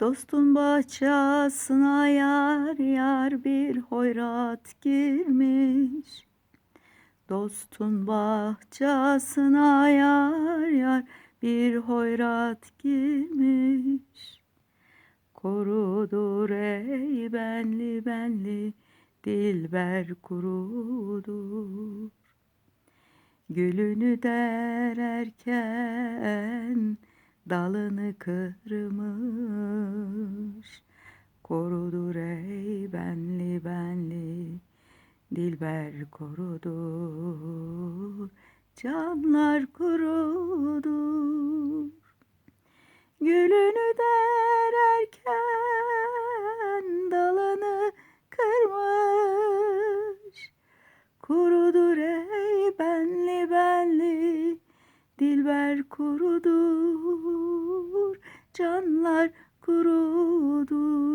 Dostun bahçesine yar yar bir hoyrat girmiş. Dostun bahçesine yar yar bir hoyrat girmiş. Kurudur ey benli benli dilber kurudur. Gülünü dererken dalını kırmış. Korudur ey benli benli dilber korudur. Canlar kurudur. Gülünü dererken dalını kırmış. Kurudur ey benli benli dilber kurudur. Canlar kurudur.